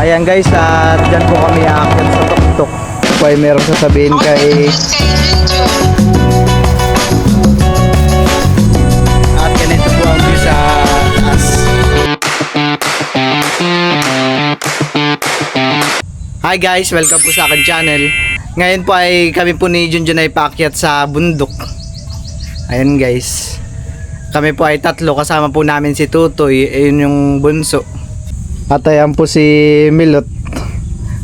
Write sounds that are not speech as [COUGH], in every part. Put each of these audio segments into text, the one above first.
Ayan guys, at dyan po kami aakyat sa tuktok. Po ay merong sasabihin kay... At ganito po ang taas. Hi guys, welcome po sa akin channel. Ngayon po ay kami po ni Junjun ay paakyat sa bundok. Ayan guys. Kami po ay tatlo kasama po namin si Tutoy, ayun yung bunso. At ayan po si Milot.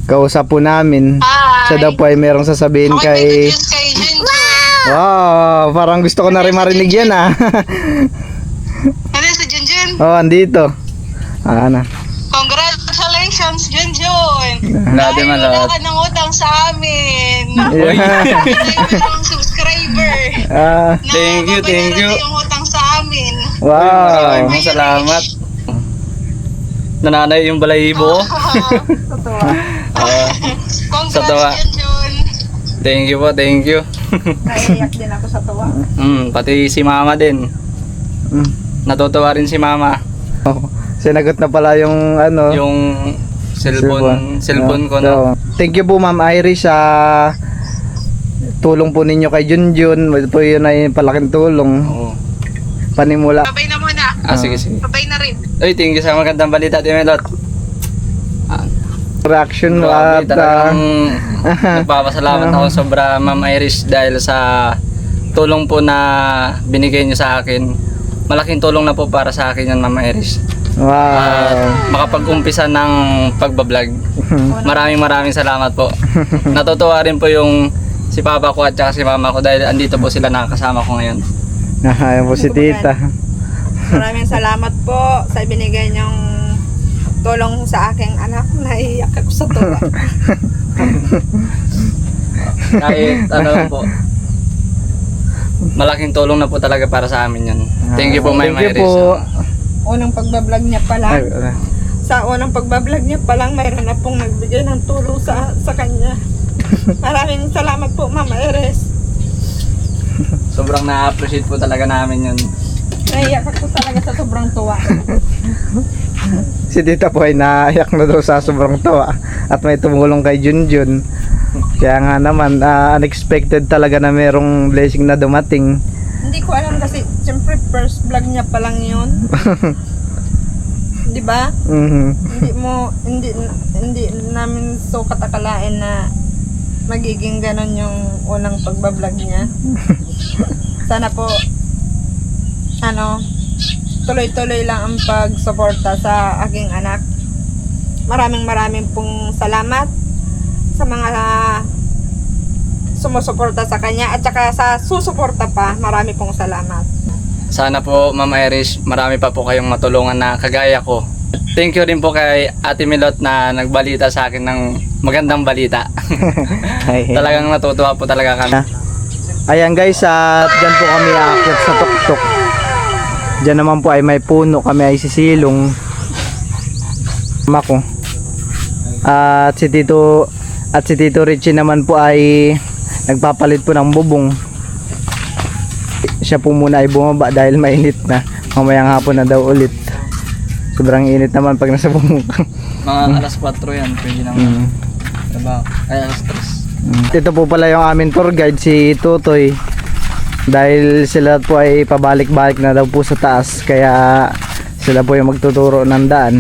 Kausap po namin. Hi. Siya daw po ay merong sasabihin Ako kay... kay Junjun. Wow, parang gusto ko na rin marinig yan ah. [LAUGHS] Ano si Junjun? oh, andito. Ah, ano. Congratulations, Junjun. Dahil man lahat. ka ng utang sa amin. [LAUGHS] Yeah. Dahil ng subscriber. Ah, Na Thank you, thank you. na yung utang sa amin. wow. Maraming salamat. Nananay yung balahibo. [LAUGHS] [LAUGHS] Ah, Congrats, Sa. Junjun. thank you po, thank you. [LAUGHS] Naiiyak din ako sa tuwa. Mm, pati si mama din. Mm. Natutuwa rin si mama. Oh, sinagot na pala yung ano. Yung cellphone, cellphone ko na. So, thank you po Ma'am Iris sa tulong po ninyo kay Junjun. Po yun ay palaking tulong. Oo. Panimula. Babay na. Ah, sige, sige. Babay na rin. Ay, thank you sa magandang balita, Timelot. Ah, Reaction mo grabe, at talagang ah, [LAUGHS] nagpapasalamat ako sobra, Ma'am Iris, dahil sa tulong po na binigay niyo sa akin. Malaking tulong na po para sa akin yan, Ma'am Iris. wow. At makapag-umpisa ng pagbablog. [LAUGHS] Maraming maraming salamat po. Natutuwa rin po yung si papa ko at saka si mama ko dahil andito po sila nakakasama ko ngayon. Ah, Ayan po si tita. Maraming salamat po sa binigay niyong tulong sa aking anak. Naiiyak ako sa tuwa. [LAUGHS] Kahit ano lang po. Malaking tulong na po talaga para sa amin yan. Thank you po, May Thank you Iris. po. Unang pagbablog niya pa Ay, lang. wala. Sa unang pagbablog niya pa lang, mayroon na pong nagbigay ng tulong sa sa kanya. [LAUGHS] Maraming salamat po, Mama Eres. Sobrang na-appreciate po talaga namin yun. Naiiyak ako talaga sa sobrang tuwa. Si tita po ay naiyak na daw sa sobrang tawa at may tumulong kay Junjun. Kaya nga naman, ah, unexpected talaga na merong blessing na dumating. Hindi ko alam kasi, siyempre first vlog niya pa lang yun. [LAUGHS] Di ba? Mhm. hindi mo hindi hindi namin so katakalain na magiging ganon yung unang pagbablog niya. [LAUGHS] Sana po ano tuloy-tuloy lang ang pagsuporta sa aking anak. Maraming maraming pong salamat sa mga sumusuporta sa kanya at saka sa susuporta pa. Marami pong salamat. Sana po, Ma'am Iris, marami pa po kayong matulungan na kagaya ko. Thank you rin po kay Ate Milot na nagbalita sa akin ng magandang balita. [LAUGHS] Talagang natutuwa po talaga kami. Ayan guys, at dyan po kami aakyat sa tuktok. Dyan naman po ay may puno kami ay sisilong. Mako. At si Tito at si Tito Richie naman po ay nagpapalit po ng bubong. Siya po muna ay bumaba dahil mainit na. Mamayang hapon na daw ulit. Sobrang init naman pag nasa ka. Mga alas 4 yan, pwede naman. Mm. Diba? Ay, alas 3. Ito po pala yung aming tour guide si Tutoy. Dahil sila po ay pabalik-balik na daw po sa taas kaya sila po yung magtuturo ng daan.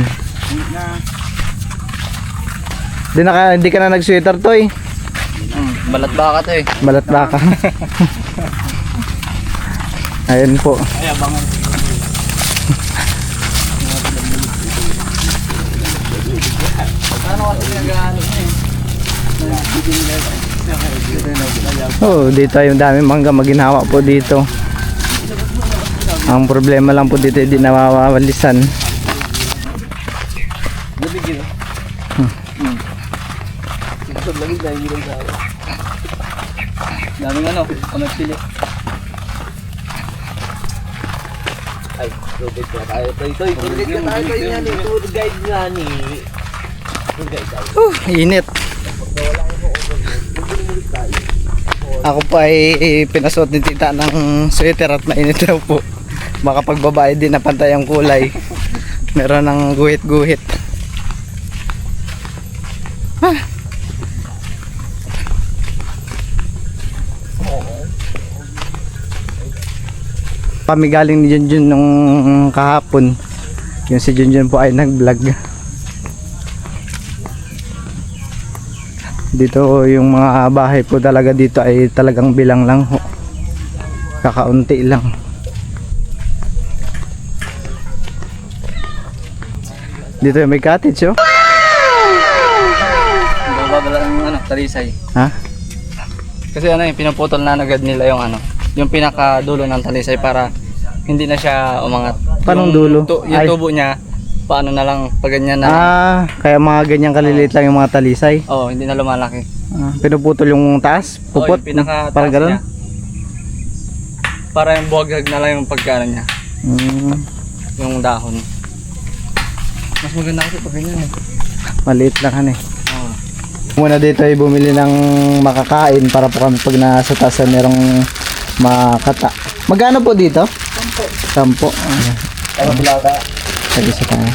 Di, na ka, di ka na nag-sweater toy. Mm, balat baka to eh. Balat baka. Ayun po. Ay, abangan. Ano kasi nag-ano eh? Oh, dito yung dami mangga maginhawa po dito. Ang problema lang po dito hindi nawawalisan. Hmm. Daming ano, kamay pili. Ay, tour guide ka tayo. Toy, toy, tour guide tayo. Tour guide nga ni. Tour guide tayo. Uh, init. Ako pa ay pinasuot ni tita ng sweater at mainit daw po. Baka pag babae din na ang kulay. Meron ng guhit-guhit. Kami galing ni Junjun nung kahapon. Yung si Junjun po ay nag-vlog. Dito yung mga bahay po talaga dito ay talagang bilang lang ho. Kakaunti lang. Dito yung may cottage oh. Bababala ng ano, talisay. Ha? Kasi ano yung pinuputol na agad nila yung ano, yung pinakadulo ng talisay para hindi na siya umangat. Paanong Yung dulo? tu- yung Ay. tubo niya, paano na lang pag ganyan na. Ah, kaya mga ganyan kaliliit lang yung mga talisay. Oh, hindi na lumalaki. Ah, pinuputol yung taas, pupot. Oh, yung parang ganun. niya. Para yung buwaghag na lang yung pagkaano niya, Mm, yung dahon. Mas maganda kasi pag ganyan eh. maliit lang han eh. Oh. Muna dito ay bumili ng makakain para po kami pag nasa taas ay merong makata. Magkano po dito? Sampo. Sampo. Ah. Tag-isa tayo.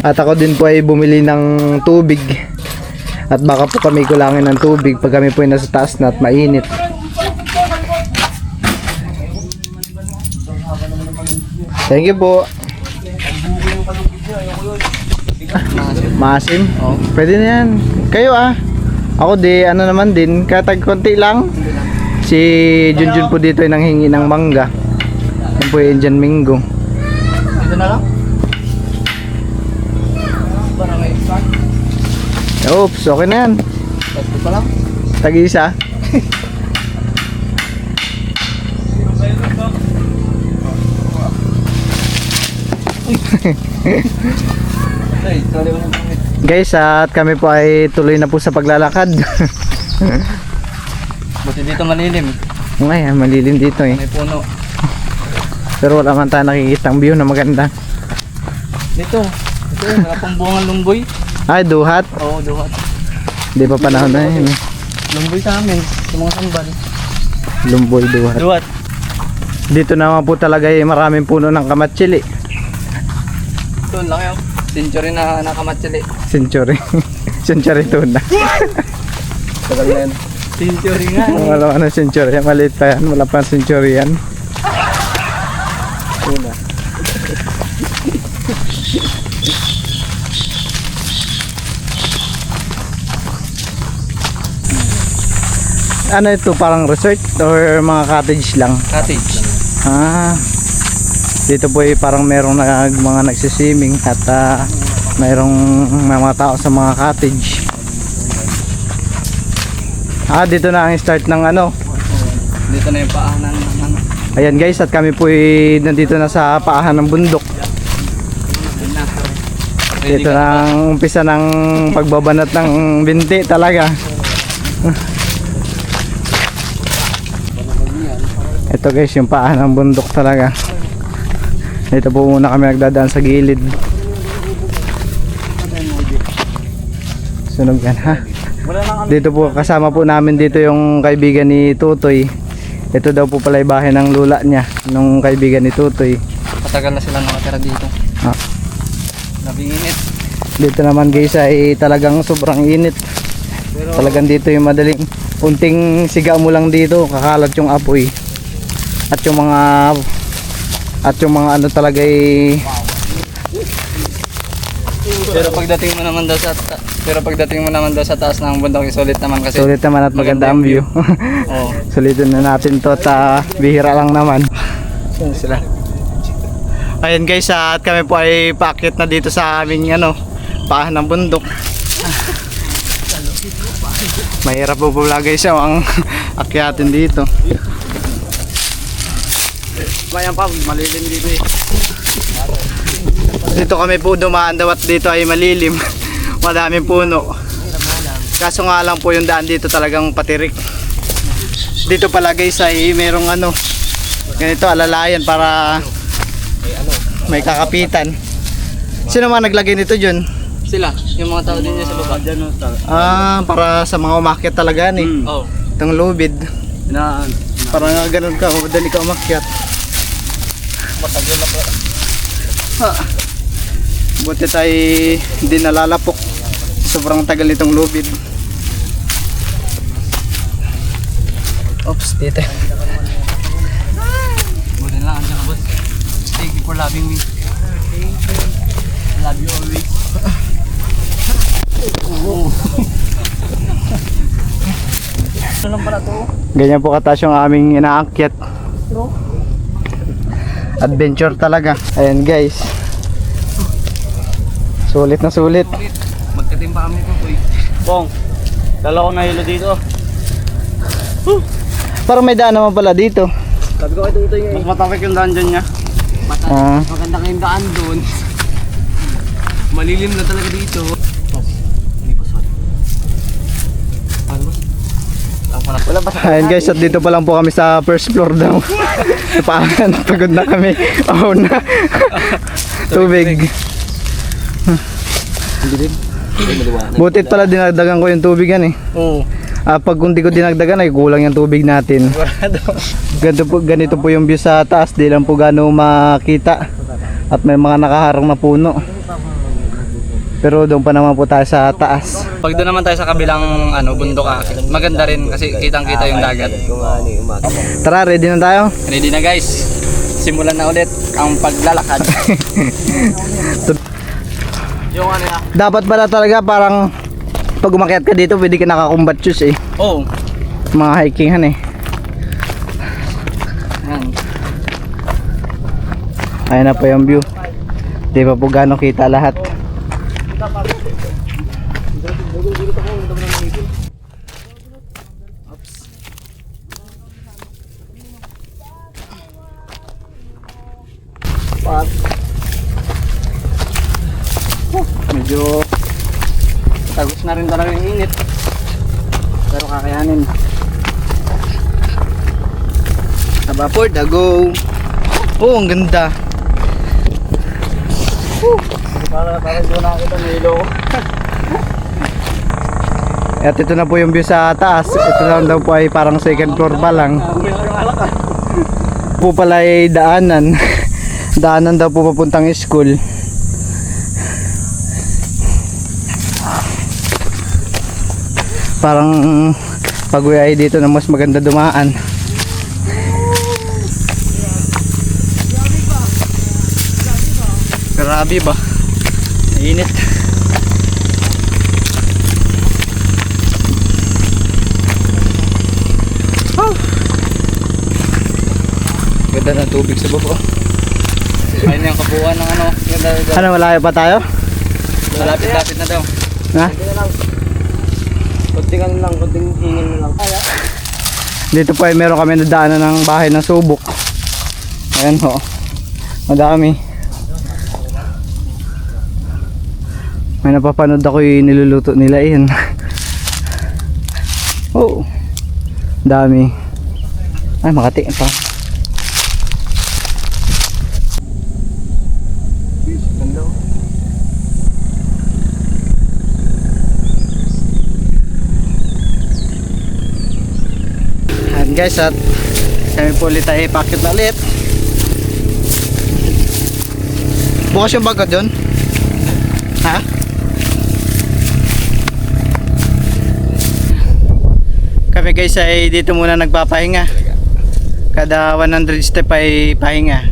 At ako din po ay bumili ng tubig. At baka po kami kulangin ng tubig pag kami po ay nasa taas na at mainit. Thank you po. Maasim? Oh. Pwede na yan. Kayo ah. Ako di, ano naman din, katag konti lang. Si Junjun po dito ay nanghingi ng mangga. Po yung Indian Mingo. Dito na lang. Para may start. Oops, okay na yan. Tatlo pa lang. Tag-isa. Guys, at kami po ay tuloy na po sa paglalakad. Buti dito malilim. Ngayon, malilim dito eh. May puno. Pero wala man tayo nakikita view na maganda. Dito. Ito yun, wala pang bungang lumboy. Ay, duhat. Oo, duhat. Di pa panahon na yun. eh. Lumboy sa amin. Sa mga sambal. Lumboy duhat. Duhat. Dito naman po talaga ay maraming puno ng kamatsili. Ito lang [LAUGHS] yun. Century na nakamatsili. Century. century tuna. Tagal na yan. Century nga. Wala ka ng century. Maliit pa yan. Wala pa century yan. Ano ito? Parang resort or mga cottage lang? Cottage. Ah. Dito po ay parang merong nag, mga nagsiswimming at ah, mayroong mga tao sa mga cottage. Ah, dito na ang start ng ano. Dito na yung paanan ng ano. Ayan guys, at kami po ay nandito na sa paahan ng bundok. Dito na ang umpisa ng pagbabanat ng binti talaga. Ito guys, yung paahan ng bundok talaga. Dito po muna kami nagdadaan sa gilid. Sunog yan ha. Dito po kasama po namin dito yung kaibigan ni Tutoy. Ito daw po pala bahay ng lula niya, nung kaibigan ni Tutoy. Matagal na sila nakatira dito. Ah. Labing init. Dito naman guys ay talagang sobrang init. Pero Talagang dito yung madaling unting siga mo lang dito, kakalat yung apoy. At yung mga at yung mga ano talaga ay pero pagdating mo naman daw sa ta- pero pagdating mo naman daw sa taas ng bundok sulit naman kasi. sulit naman at maganda ang view. [LAUGHS] Oo. Sulitin na natin to at ah, bihira lang naman. Yan sila. Ayan guys, at kami po ay paakit na dito sa aming ano, paahan ng bundok. [LAUGHS] Mahirap po pala guys ang [LAUGHS] akyatin dito. Bayan pa, malilim dito eh. Dito kami po dumaan daw at dito ay malilim. [LAUGHS] Madaming puno. Kaso nga lang po yung daan dito talagang patirik. Dito pala guys ay merong ano, ganito alalayan para may kakapitan. Sino man naglagay nito dyan? Sila, yung mga tao din dyan sa baba. Diyan Ah, para sa mga umakyat talaga ni. Oh. Itong lubid. Na Para nga ganun ka, madali ka umakyat. Matagal na po. Ha. Buti tayo hindi nalalapok. Sobrang tagal itong lubid. Oops, dito. Buti lang, andyan ka boss. Thank you for loving me. I love you always. To? Ganyan po kataas yung aming inaakyat. Adventure talaga. Ayan guys. Sulit na sulit. Magkatimpa kami ko, boy. Bong, dala ko na hilo dito. Parang may daan naman pala dito. Sabi ko kay Tutoy Mas matapik yung daan dyan niya. Ah, Maganda kayong daan doon. Malilim na talaga dito. Hindi pa sorry. Ano ba? Ako na. Wala ba? ayan guys, at dito pa lang po kami sa first floor daw. [LAUGHS] Napakan, pagod na kami. Oh na. [LAUGHS] Tubig. Butit pala dinagdagan ko yung tubig yan eh. Oo. Ah, pag hindi ko dinagdagan ay kulang yung tubig natin. Ganito po, ganito po yung view sa taas, di lang po gano'ng makita. At may mga nakaharang na puno. Pero doon pa naman po tayo sa taas. Pag doon naman tayo sa kabilang ano, bundok ah, maganda rin kasi kitang-kita yung dagat. Tara, ready na tayo? Ready na guys. Simulan na ulit ang paglalakad. [LAUGHS] yung ano? Dapat pala talaga parang pag umakyat ka dito, pwede ka nakakumbat shoes eh. Oh. Mga hikingan eh. Yan. Ayan na po yung view. Di pa po gano'ng kita lahat. Medyo tagos na rin talaga yung init. Pero kakayanin. The go. Oh, ang ganda. Para, para doon nakakita ng hilo ko. At ito na po yung view sa taas. Ito lang daw po ay parang second floor pa lang. Po pala ay daanan. [LAUGHS] daanan daw po papuntang school. Parang pag ay dito na mas maganda dumaan. Grabe ba? Init. Ganda ng tubig sa baba. Ayun yung kabuuan ng ano. Ganda, ganda. Ano, malayo pa tayo? Malapit-lapit na daw. Ha? Kunting ano lang, kunting hingin na lang. Dito po ay meron kami nadaanan ng bahay ng subok. Ayan ho. Madami. May napapanood ako yung niluluto nila yun. oh. Dami. Ay, makati pa. Ayan guys at kami po ulit ay pakit na ulit. Bukas yung bagot doon? Kami guys ay dito muna nagpapahinga. Kada 100 step ay pahinga.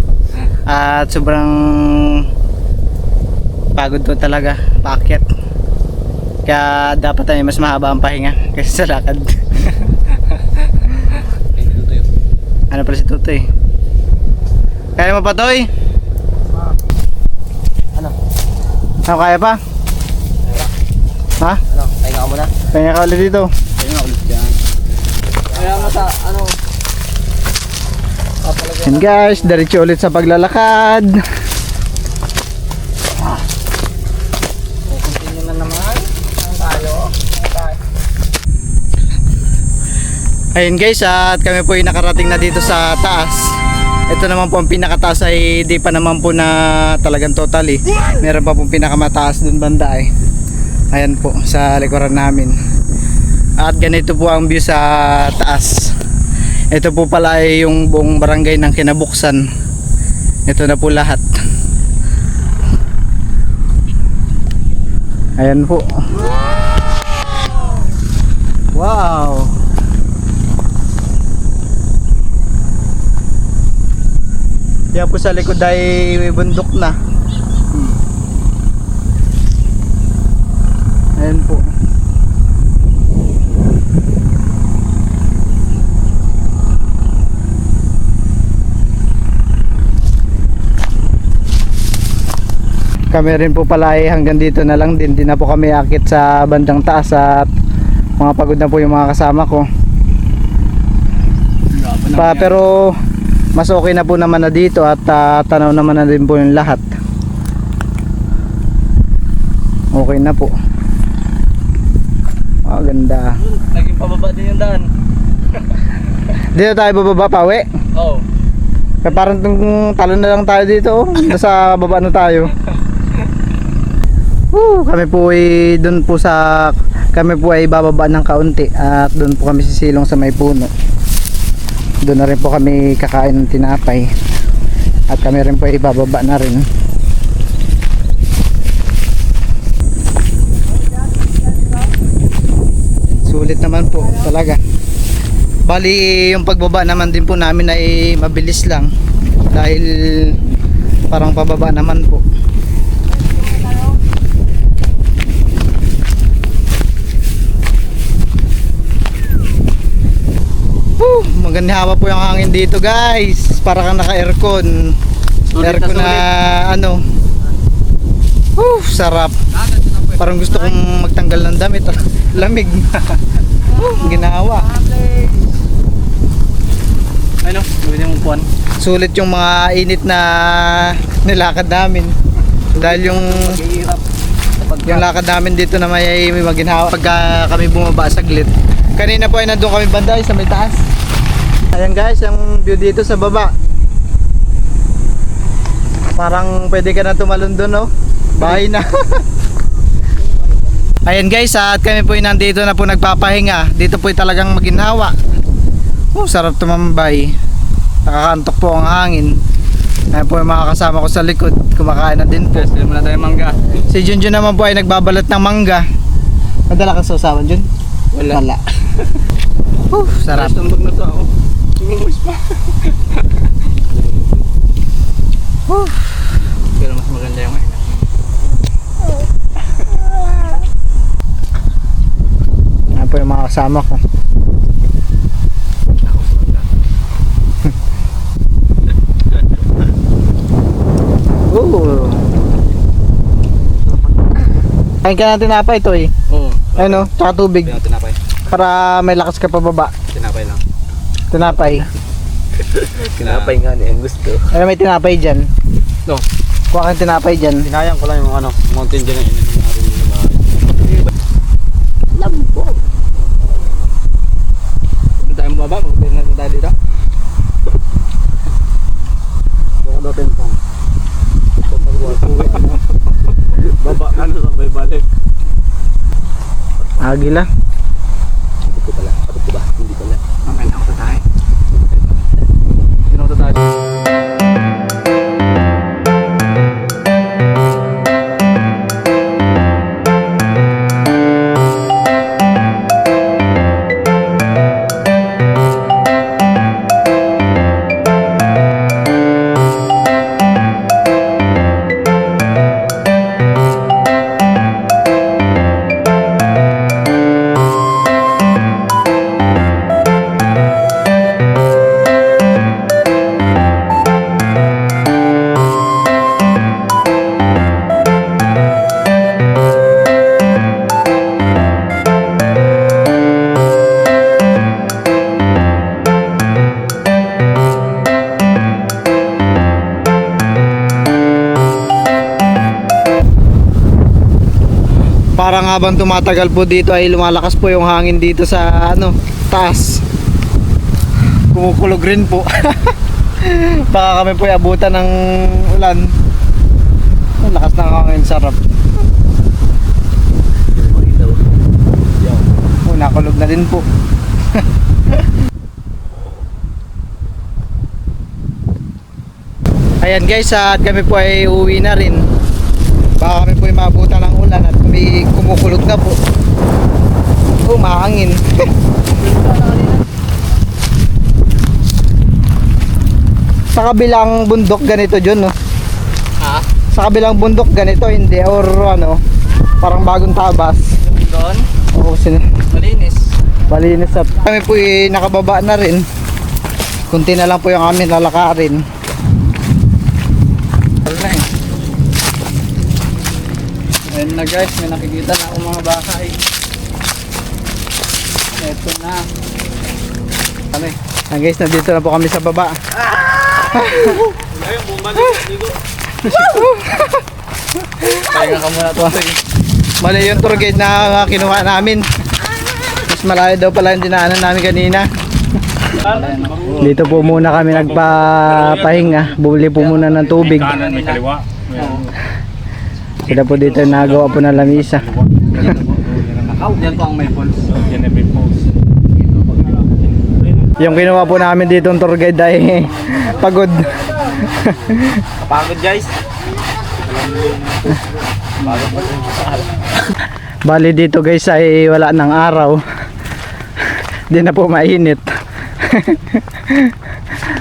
[LAUGHS] At sobrang pagod to talaga, paakyat. Kaya dapat ay mas mahaba ang pahinga [LAUGHS] kasi sa lakad. Ano pala si Tutoy? Kaya mo pa, Toy? Ano? Ano, kaya pa? Ha? Ano, pahinga ka muna. Pahinga ka ulit dito. Pahinga ulit dyan. Kaya mo sa, ano, And guys, diretso ulit sa paglalakad. na? Ayun guys, at kami po ay nakarating na dito sa taas. Ito naman po ang pinakataas ay di pa naman po na talagang totally. Meron pa pong pinakamataas dun banda eh. Ayan po sa likuran namin. At ganito po ang view sa taas. Ito po pala ay yung buong barangay ng Kinabuksan. Ito na po lahat. Ayan po. Wow. Yan po sa likod ay bundok na. Ayan po. Kami rin po pala ay hanggang dito na lang din. Di na po kami akit sa bandang taas at mga pagod na po yung mga kasama ko. Pa, pero mas okay na po naman na dito at ah, tanaw naman na din po yung lahat. Okay na po. Ah, ganda. Naging pababa din yung daan. [LAUGHS] Dito tayo bababa pa, we. Oo. Oh. Kaya parang tung talon na lang tayo dito. oh. Nasa baba na tayo. Woo, kami po ay doon po sa kami po ay bababa ng kaunti at doon po kami sisilong sa may puno. Doon na rin po kami kakain ng tinapay. At kami rin po ay bababa na rin. Sulit naman po talaga. Bali yung pagbaba naman din po namin ay mabilis lang dahil parang pababa naman po. Woo, maganda hawa po yung hangin dito guys. Para kang naka-aircon. Aircon na ano. Woo, sarap. Parang gusto kong magtanggal ng damit. [LAUGHS] Lamig. Woo, ginawa. Ano? Gawin yung upuan. Sulit yung mga init na nilakad namin. Dahil yung yung lakad namin dito na may, may maginhawa pagka kami bumaba saglit. Kanina po ay nandun kami banda sa may taas. Ayan guys, yung view dito sa baba. Parang pwede ka na tumalon doon, no? Bahay na. [LAUGHS] Ayan guys, at kami po ay nandito na po nagpapahinga. Dito po ay talagang maginhawa. Oh, sarap tumambay. Nakakantok po ang hangin. Ayan po yung mga kasama ko sa likod. Kumakain na din po. Yes, muna tayo mangga. Si Junjun naman po ay nagbabalot ng mangga. Madala kang sausawan, Jun? Wala. Wala. Uh, sarap. Tambag na to ako. Tumungos pa. Uh, Pero mas maganda yung Ayan po yung mga kasama ko. [LAUGHS] Ooh. Kain ka natin apa ito eh. Oo. Ano, tsaka tubig. Yung tinapay. Para may lakas ka pababa. Tinapay lang. Tinapay. [LAUGHS] Tinapay nga ni ang gusto. Ay, may tinapay dyan. No. Kuha kang tinapay dyan. Sinayang ko lang yung ano, mountain dyan na ininom na rin yung mga... Lambot. Punta tayong baba, magpapin natin tayo dito. Baka natin pang. Baba, ano sa may balik? Agila. Habang tumatagal po dito ay lumalakas po yung hangin dito sa ano, taas. Kumukulog rin po. [LAUGHS] Baka kami po abutan ng ulan. Ang lakas ng hangin, sarap. Oh, nakulog na din po. [LAUGHS] Ayan guys, at kami po ay uwi na rin. Baka kami po ay maabutan ng ulan at may kumukulog na po. Oh, mahangin. [LAUGHS] sa kabilang bundok ganito John, no? Ha? Sa kabilang bundok ganito, hindi or ano, parang bagong tabas. Doon? Oo, sin Malinis. Malinis at kami po eh, nakababa na rin. Kunti na lang po yung amin lalakarin. Wala na eh. Ayan na guys, may nakikita na akong mga baka eh. Eto na. Kami. Ah, guys, nandito na po kami sa baba. [LAUGHS] Pahinga ka muna to. Mali yung tour guide na kinuha namin. Mas malayo daw pala yung dinaanan namin kanina. Dito po muna kami nagpapahinga. Bumili po muna ng tubig. Kanan, may kaliwa. Sila po dito nagawa po ng lamisa. Yan po ang may pulse. Yan ay may pose. Yung kinuha po namin dito ng tour guide ay [LAUGHS] pagod. Pagod guys. Bali dito guys ay wala ng araw. Di na po mainit.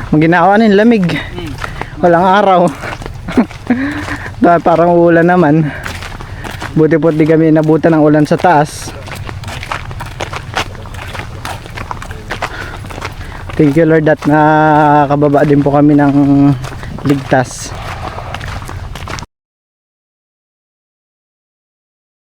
Ang ginawa lamig. Walang araw. Dahil parang ulan naman. Buti po di kami nabutan ng ulan sa taas. Thank you Lord at nakababa din po kami ng ligtas.